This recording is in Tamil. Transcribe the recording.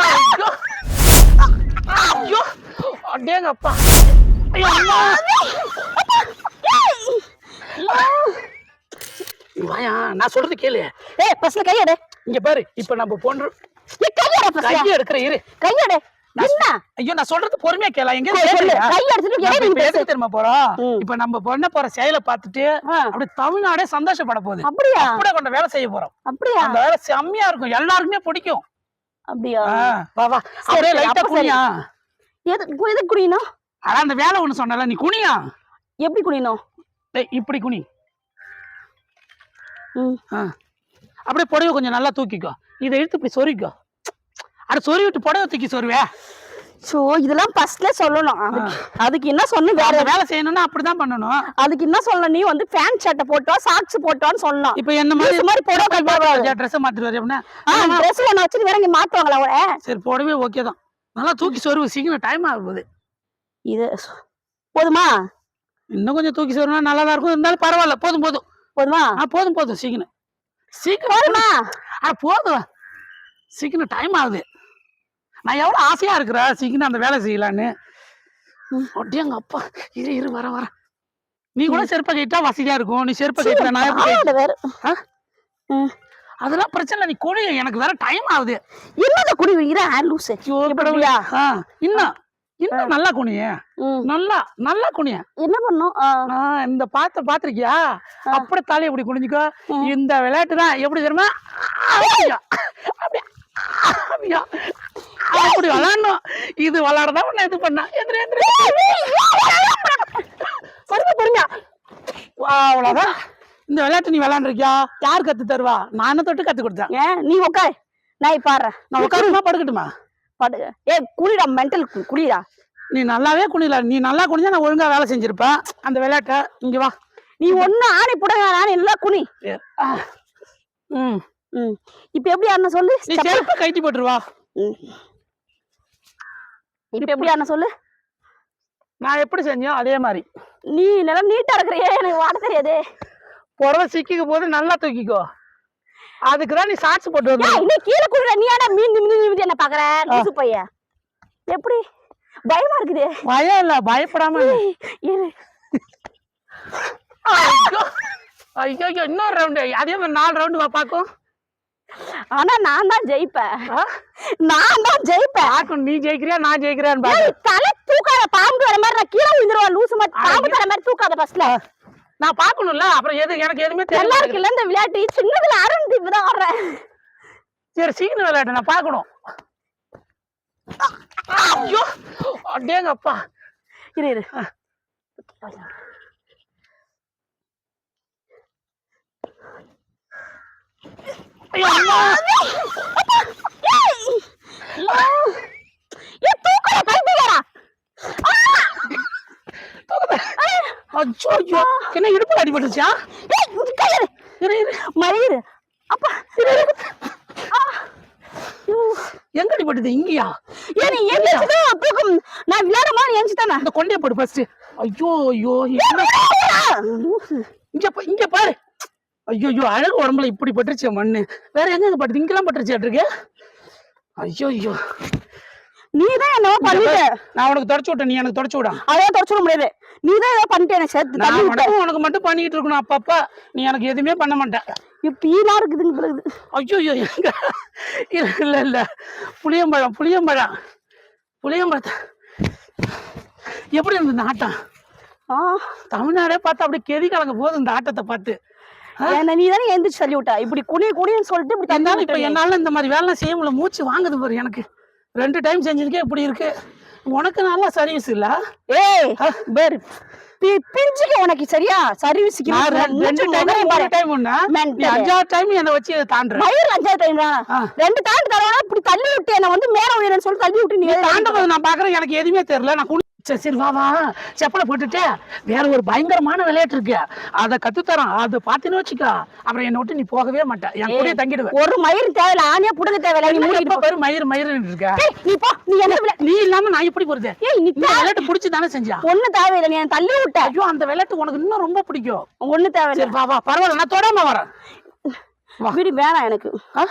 ஐயோ. ஐயோ. அடேங்கப்பா. ஐயோ வாயா நான் சொல்றது கேளு. ஏய் பஸ்ல கையெடு. இங்க பாரு இப்ப நம்ம போன்ற நீ கையெடு பஸ்ல கையை எடுக்கிற இரு. கையெடு. ஐயோ நான் சொல்றது பொறுமையா கேள. எங்க சொல்லு, சொல்லு. கை எடுத்துட்டு நம்ம எதை நீ இப்ப பேசு? எதுக்கு தெரியுமா போறோம். இப்ப நம்ம பண்ண போற செயலை பார்த்துட்டு அப்படி தமிழ்நாடே சந்தோஷப்பட போகுது. அப்படியா? கூட கொண்ட வேலை செய்ய போறோம். அப்படியா? அந்த வேலை செம்மையா இருக்கும். எல்லாருக்குமே பிடிக்கும். அப்படியா? வா வா. அப்படியே லைட்டா. குனியா. எது எது குடிக்கணும் ஆனா அந்த வேலை ஒண்ணு சொன்னல நீ குனியா. எப்படி குடிக்கணும் டேய், இப்படி குனி. ம். அப்படியே புடவை கொஞ்சம் நல்லா தூக்கிக்கோ. இதை இழுத்து இப்படி சொருவிக்கோ அட சொருவி விட்டு புடவை தூக்கி சொருவே. சோ இதெல்லாம் ஃபர்ஸ்ட்ல சொல்லணும். அதுக்கு அதுக்கு என்ன சொன்ன வேற வேலை செய்யணும்னா அப்படிதான் பண்ணணும். அதுக்கு என்ன சொல்லணும்? நீ வந்து பேண்ட் ஷர்ட்டை போட்டோ சாக்ஸ் போட்டோன்னு சொல்லணும். இப்ப என்ன மாதிரி புடவை கட்டக்கூடாது. ட்ரெஸ் மாத்திட்டு ஆ ட்ரெஸ் ஒண்ணு வச்சுட்டு வேற இங்க மாத்துவாங்களா அவள சரி புடவே ஓகே தான். நல்லா தூக்கி சொருவு சீக்கிரம் டைம் ஆகும் போகுது. இது போதுமா? இன்னும் கொஞ்சம் தூக்கி சொருனா நல்லா தான் இருக்கும். இருந்தாலும் பரவாயில்ல போதும் போதும். போதுமா? ஆ போதும் போதும் சீக்கிரம். சீக்கிரம் போதுமா? ஆ போதும். சீக்கிரம் டைம் ஆகுது. நான் எவ்வளவு ஆசையா இருக்கிறேன் சீக்கிரம் அந்த வேலை செய்யலான்னு. அப்படியே எங்க அப்பா இரு இரு வர வர. நீ கூட செருப்பை கேட்டா வசதியா இருக்கும். நீ செருப்பை கேட்டா நான் எப்படி அதெல்லாம் பிரச்சனை நீ கொடு எனக்கு வேற டைம் ஆகுது. என்னத குடி எப்படியா? ஆ, இன்னும் இன்னும் நல்லா குனிய. நல்லா நல்லா குனிய. என்ன பண்ணும்? இந்த பாத்த பாத்திருக்கியா? அப்படியே தலையை இப்படி குனிஞ்சுக்கோ. இந்த விளையாட்டு தான் எப்படி தெரியுமா? அப்படியா. அப்படி விளையாடணும். இது விளையாடதான் உன்னை இது பண்ண? எந்திரி எந்திரி. வா, அவ்வளவுதான். இந்த விளையாட்டு நீ விளையாண்டுருக்கியா? யார் கத்து தருவா? நானே தொட்டு கத்து கொடுத்தேன்? ஏன்? நீ உட்காரு நான் ஆடுறேன் நான் உட்காருமா? படுக்கட்டுமா? படு. ஏ குளிடா மென்டல் குளிடா. நீ நல்லாவே குனில நீ நல்லா குனிஞ்சா நான் ஒழுங்கா வேலை செஞ்சிருப்பேன். அந்த விளையாட்டை இங்க வா. நீ ஒண்ணு ஆணை புடங்க நான் எல்லாம் குனி. ம். ம். இப்ப எப்படி ஆடணும் சொல்லு? நீ. செருப்பை கட்டி போட்டுருவா. ம். இப்ப எப்படி ஆடணும் சொல்லு? நான் எப்படி செஞ்சோம் அதே மாதிரி. நீ நல்லா நீட்டா இருக்கிறியே எனக்கு வாட தெரியாது. புடவை சிக்கிக்க போது நல்லா தூக்கிக்கோ. அதுக்கு தான் நீ சாட்சி போட்டு வந்து நீ கீழே குளிர நீ ஆட மீன் மீன் மீன் என்ன பாக்குற? லூசு பைய. எப்படி? பயமா இருக்குது. பயம் இல்ல பயப்படாம ஐயோ ஐயோ இன்னொரு ரவுண்டு அதே மாதிரி நாலு ரவுண்டு வா பாக்கும் ஆனா நான் தான் ஜெயிப்பேன்? நான் தான் ஜெயிப்பேன். பாக்கும் நீ ஜெயிக்கிறியா நான் ஏய், தலை தூக்காத பாம்பு வர மாதிரி நான் கீழே விழுந்துருவேன். லூசு மாதிரி பாம்பு தர மாதிரி தூக்காத ஃபர்ஸ்ட்ல நான் பாக்கணும்ல அப்புறம் எது எனக்கு எதுவுமே தெரியல இருக்குல்ல இந்த விளையாட்டு. சின்னதுல அருண் தீப்பு தான் ஆடுறேன். சரி சீக்கிரம் விளையாட்டு நான் பார்க்கணும் ஐயோ அடேங்கப்பா. இரு இரு ஐயோ அம்மா. ஏ தூக்கற பைத்தியக்காரா அச்சோ என்ன இடுப்பு அடிபட்டுச்சா மயிரு அப்பா. எங்க அடிபட்டுது இங்கயா? எந்திரிச்சுதான் தூக்கம். நான் விளையாட மாதிரி எந்திரிச்சுதானே அந்த கொண்டைய போடு ஃபர்ஸ்ட் ஐயோ ஐயோ இங்க இங்க பாரு. ஐயோ ஐயோ அழகு உடம்புல இப்படி பட்டுருச்சு மண்ணு. வேற எங்க பட்டுது? இங்கெல்லாம் பட்டுருச்சு இருக்கு ஐயோ ஐயோ நீ தான் என்னவோ பண்ணிட்ட நான் உனக்கு தொடச்சு விட்டேன். நீ எனக்கு தொடச்சு விடா. அதான் தொடச்சிட முடியாது. நீ தான் ஏதோ பண்ணிட்டு எனக்கு சேர்த்து. நான் மட்டும் உனக்கு மட்டும் பண்ணிட்டு இருக்கணும் அப்பப்ப. நீ எனக்கு எதுவுமே பண்ண மாட்டேன் பீலா இருக்குதுங்க பிறகு ஐயோ ஐயோ எங்க? இல்ல இல்ல இல்ல. புளியம்பழம் புளியம்பழம். புளியம்பழத்தை. எப்படி இருந்தது இந்த ஆட்டம்? ஆ. தமிழ்நாடே பார்த்து அப்படியே கெதி கலங்க போகுது இந்த ஆட்டத்தை பார்த்து. நீ தானே எந்திரிச்சு தள்ளி விட்டா இப்படி குனி குனின்னு சொல்லிட்டு இப்படி என்னால இப்ப. என்னால இந்த மாதிரி வேலை செய்ய முடியல. மூச்சு வாங்குது பாரு எனக்கு. ரெண்டு டைம் செஞ்சதுக்கே இப்படி இருக்கு. உனக்கு நல்லா சர்வீஸ் இல்ல? ஏய். பேரு. பி- பிஞ்சுக்க உனக்கு சரியா? சர்வீஸுக்கு நான் ரெண்டு- டைம் ஒரு டைம் ஒண்ணு. அஞ்சாவது டைம் என்னை வச்சு தாண்டுற. மயில் அஞ்சாவது டைம் தான். ரெண்டு தாண்டி தரவா இப்படி தள்ளி விட்டு என்ன வந்து மேல உயிரன்னு சொல்லி தள்ளி விட்டு நீ நீ தாண்டது நான் பாக்குறேன் எனக்கு எதுவுமே தெரியல. நான் சரி சரி வா வா. செப்பலை போட்டுட்டு வேற ஒரு பயங்கரமான விளையாட்டு இருக்கு. அதை கத்துத்தரேன். அதை பாத்துன்னு வச்சுக்கோ. அப்புறம் என்னை விட்டு நீ போகவே மாட்ட. என் கூட தங்கிடுவேன் ஒரு மயிர் தேவையில்ல. ஆணியா புடுங்க தேவையில்ல. நீ மூடிட்டு. பாரு மயிர் மயிர் இருக்க? நீ போ. நீ என்ன நீ இல்லாம நான் எப்படி போறது? ஏய் நீ விளையாட்டு பிடிச்சி தானே செஞ்சா? ஒண்ணு தேவையில்லை. நீ தள்ளி விட்ட. ஐயோ அந்த விளையாட்டு உனக்கு இன்னும் ரொம்ப பிடிக்கும். ஒண்ணு தேவையில்லை. சரி வா வா. பரவாயில்ல நான் தொடாம வரேன். வீடு வேணாம் எனக்கு. ஆ?